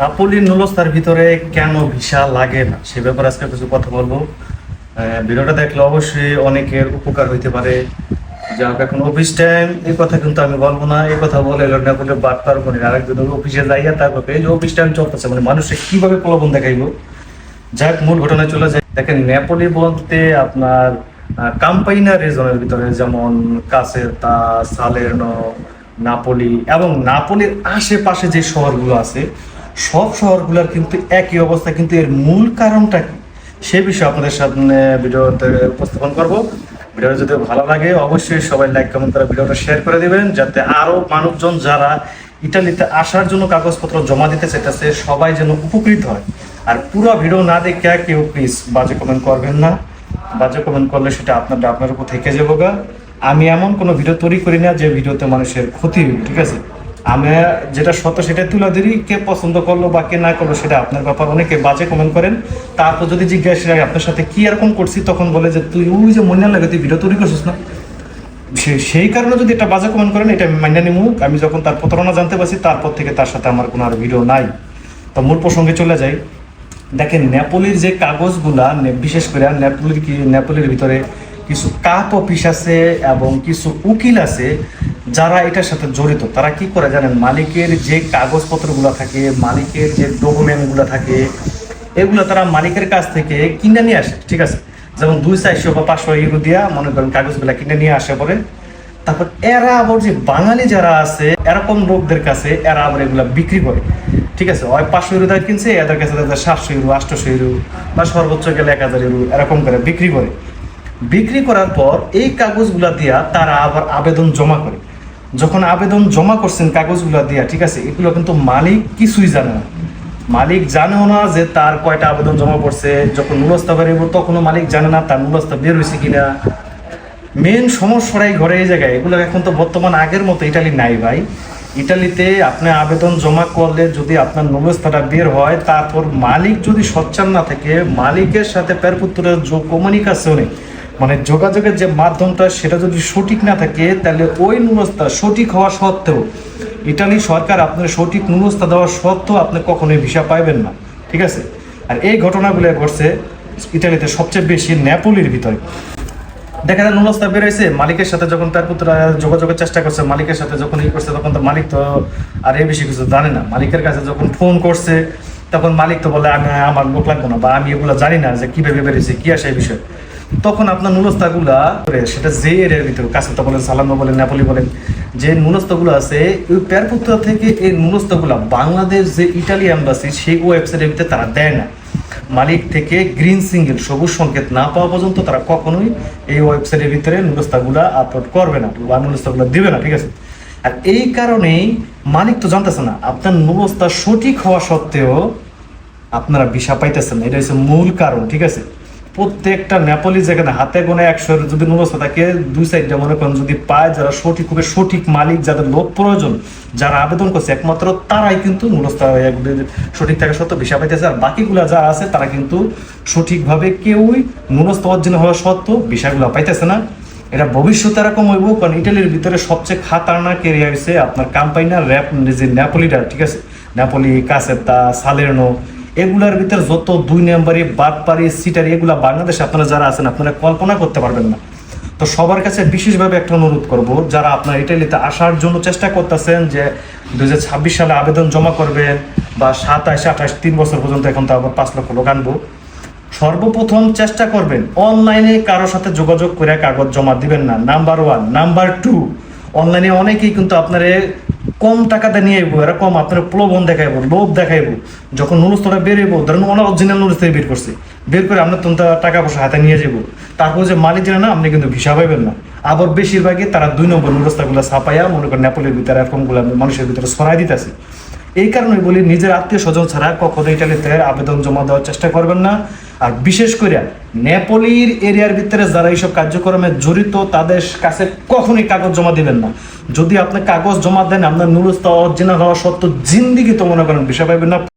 নাপোলির নুলস্তার ভিতরে কেন ভিসা লাগে না? সে ব্যাপারে আজকে কিছু কথা বলব। ভিডিওটা দেখলে অবশ্যই অনেকের উপকার হইতে পারে। যা এখন অফিস টাইম এই কথা কিন্তু আমি বলব না। এই কথা বলে নাপোলির বাদ পারব না আরেকজন অফিসে যাইয়া তারপর এই যে অফিস টাইম চলতেছে মানে মানুষের কীভাবে প্রলোভন দেখাইবো? যাক মূল ঘটনায় চলে যায় দেখেন, নেপোলি বলতে আপনার কাম্পাইনা রিজনের ভিতরে যেমন কাসেতা সালের্নো, নাপোলি এবং নাপোলির আশেপাশে যে শহরগুলো আছে সব শহরগুলোর কিন্তু একই অবস্থা, কিন্তু এর মূল কারণটা কি? সে বিষয়ে আপনাদের সামনে ভিডিওতে উপস্থাপন করব। ভিডিওটা যদি ভালো লাগে, অবশ্যই সবাই লাইক কমেন্ট করে ভিডিওটা শেয়ার করে দিবেন, যাতে আরও মানুষজন যারা ইটালিতে আসার জন্য কাগজপত্র জমা দিতে চাইতেছে, সবাই যেন উপকৃত হয়। আর পুরো ভিডিও না দেখে কেউ প্লিজ বাজে কমেন্ট করবেন না। বাজে কমেন্ট করলে সেটা আপনার আপনার উপর থেকে যাব গা আমি এমন কোনো ভিডিও তৈরি করি না যে ভিডিওতে মানুষের ক্ষতি হবে ঠিক আছে? আমি যেটা সত্য সেটা তুলে দিই কে পছন্দ করল বা কে না করল সেটা আপনার ব্যাপার। অনেকে বাজে কমেন্ট করেন। তারপর যদি জিজ্ঞাসা আপনার সাথে কি এরকম করছি? তখন বলে যে, তুই ওই যে মনে লাগে তুই ভিডিও তৈরি করছিস না? সেই কারণে যদি এটা বাজে কমেন্ট করেন, এটা আমি মাইনে আমি যখন তার প্রতারণা জানতে পারছি, তারপর থেকে তার সাথে আমার কোনো আর ভিডিও নাই। তো মূল প্রসঙ্গে চলে যাই। দেখেন, নেপোলির যে কাগজগুলা বিশেষ করে নেপোলির কি, নেপোলির ভিতরে কিছু কাপ অফিস আছে এবং কিছু উকিল আছে। যারা এটার সাথে জড়িত, তারা কি করে জানেন? মালিকের যে কাগজপত্রগুলো থাকে, মালিকের যে ডকুমেন্টগুলো থাকে, এগুলো তারা মালিকের কাছ থেকে কিনে নিয়ে আসে, ঠিক আছে? যেমন দুই চারশো বা পাঁচশো ইউরো দিয়া মনে করেন কাগজগুলো কিনে নিয়ে আসে পরে তারপর এরা আবার যে বাঙালি যারা আছে, এরকম লোকদের কাছে এরা আবার এগুলা বিক্রি করে, ঠিক আছে? ওই পাঁচশো ইউরো দাম কিনছে, এদের কাছে তাদের সাতশো ইউরো আটশো ইউরো বা সর্বোচ্চ গেলে এক হাজার ইউরো এরকম করে বিক্রি করে। বিক্রি করার পর এই কাগজগুলা দিয়া তারা আবার আবেদন জমা করে। যখন আবেদন জমা করছেন কাগজগুলো দিয়া, ঠিক আছে, এগুলো কিন্তু মালিক কিছুই জানে না। মালিক জানেও না যে তার কয়টা আবেদন জমা করছে যখন নুলস্তা বেরোব তখনও মালিক জানে না তার নুলস্তা বের হয়েছে কিনা। মেন সমস্যাটাই ঘরে এই জায়গায়, এগুলো এখন তো বর্তমান আগের মতো ইটালি নাই ভাই। ইটালিতে আপনি আবেদন জমা করলে যদি আপনার নবস্থাটা বের হয়, তারপর মালিক যদি সচ্ছান না থাকে, মালিকের সাথে পেরপুত্রের যে কমিউনিকেশনে মানে যোগাযোগের যে মাধ্যমটা সেটা যদি সঠিক না থাকে, তাহলে ওই নুরস্তা সঠিক হওয়া সত্ত্বেও ইটালি সরকার আপনার সঠিক নুরস্তা দেওয়া সত্ত্বেও আপনি কখনোই ভিসা পাইবেন না। ঠিক আছে? আর এই ঘটনাগুলো ঘটছে ইটালিতে সবচেয়ে বেশি, নেপোলির ভিতরে। দেখা যায় নুলস্তা বেরোইছে মালিকের সাথে যখন তার পুত্র যোগাযোগের চেষ্টা করছে, মালিকের সাথে যখন ই করছে, তখন তো মালিক তো আর এই বেশি কিছু জানে না। মালিকের কাছে যখন ফোন করছে, তখন মালিক তো বলে, আমি, আমার লোক লাগবো না বা আমি এগুলো জানি না যে কীভাবে বেরিয়েছে কী আসে এই বিষয়? তখন আপনার নুলস্তাগুলা করে সেটা যে এরিয়ার ভিতরে কাছেতা বলেন সালামা বলেন, নেপালি বলেন, যে নুলস্তাগুলো আছে, ওই পেরপুত্র থেকে এই নুলস্তাগুলা বাংলাদেশ যে ইটালি অ্যাম্বাসি সেই ওয়েবসাইটের ভিতরে তারা দেয় না। মালিক থেকে গ্রিন সিঙ্গেল, সবুজ সংকেত না পাওয়া পর্যন্ত তারা কখনোই এই ওয়েবসাইটের ভিতরে নুরস্তাগুলা আপলোড করবে না বা নুরস্তাগুলা দিবে না, ঠিক আছে? আর এই কারণেই মালিক তো জানতেছে না, আপনার নুরস্তা সঠিক হওয়া সত্ত্বেও আপনারা ভিসা পাইতেছেন এটা হচ্ছে মূল কারণ, ঠিক আছে? প্রত্যেকটা নেপালি যেখানে হাতে গোনে একশো যদি নুরস্তা থাকে, দুই সাইডটা মনে করেন যদি পায় যারা সঠিক হবে সঠিক মালিক, যাদের লোক প্রয়োজন, যারা আবেদন করছে একমাত্র তারাই কিন্তু নুরস্তা সঠিক থাকা সত্ত্বেও ভিসা পাইতেছে। আর বাকিগুলা যারা আছে, তারা কিন্তু সঠিকভাবে কেউই নুরস্তা অর্জন হওয়া সত্ত্বেও ভিসাগুলো পাইতেছে না। এটা ভবিষ্যতে এরকম হইব, কারণ ইটালির ভিতরে সবচেয়ে খাতারনাক এরিয়া হয়েছে আপনার কাম্পাইনা র্যাপ যে নেপোলিটা ঠিক আছে? নেপোলি কাসেতা সালেরনো এগুলার ভিতরে যত দুই নম্বরে বাটপারি সিটারি, এগুলা বাংলাদেশে আপনারা যারা আছেন, আপনারা কল্পনা করতে পারবেন না। তো সবার কাছে বিশেষভাবে একটা অনুরোধ করব, যারা আপনার ইটালিতে আসার জন্য চেষ্টা করতেছেন যে দু হাজার ছাব্বিশ সালে আবেদন জমা করবেন বা সাতাশ, আঠাশ, তিন বছর পর্যন্ত এখন তো আবার পাঁচ লক্ষ লোক আনব, সর্বপ্রথম চেষ্টা করবেন অনলাইনে কারোর সাথে যোগাযোগ করে কাগজ জমা দিবেন না। Number one. নাম্বার টু, অনলাইনে অনেকেই কিন্তু আপনারে কম টাকাতে নিয়ে আইবো, এরা কম, আপনার প্রলোভন দেখাইবো, লোভ দেখাইবো। যখন নুলসটা বের হইবো, ধরেন ওনার অরিজিনাল নুরস থেকে বের করছে। বের করে আপনার তার টাকা পয়সা হাতে নিয়ে যাব তারপর যে মালিক জানে না, আপনি কিন্তু ভিসা পাইবেন না। আবার বেশিরভাগই তারা দুই নম্বর নুরস্তাগুলো ছাপাইয়া, মনে করেন নেপালের ভিতরে এরকমগুলো মানুষের ভিতরে ছড়াই দিতেছে। এই কারণে বলি, নিজের আত্মীয় স্বজন ছাড়া কখনো ইটালিতে আবেদন জমা দেওয়ার চেষ্টা করবেন না। আর বিশেষ করে নেপোলির এরিয়ার ভিতরে যারা এইসব কার্যক্রমে জড়িত, তাদের কাছে কখনই কাগজ জমা দিবেন না। যদি আপনি কাগজ জমা দেন, আপনার নুরস্তা, অরিজিনাল হওয়া সত্ত্বেও জিন্দিগি তো মনে করেন বিষয় পাবেন না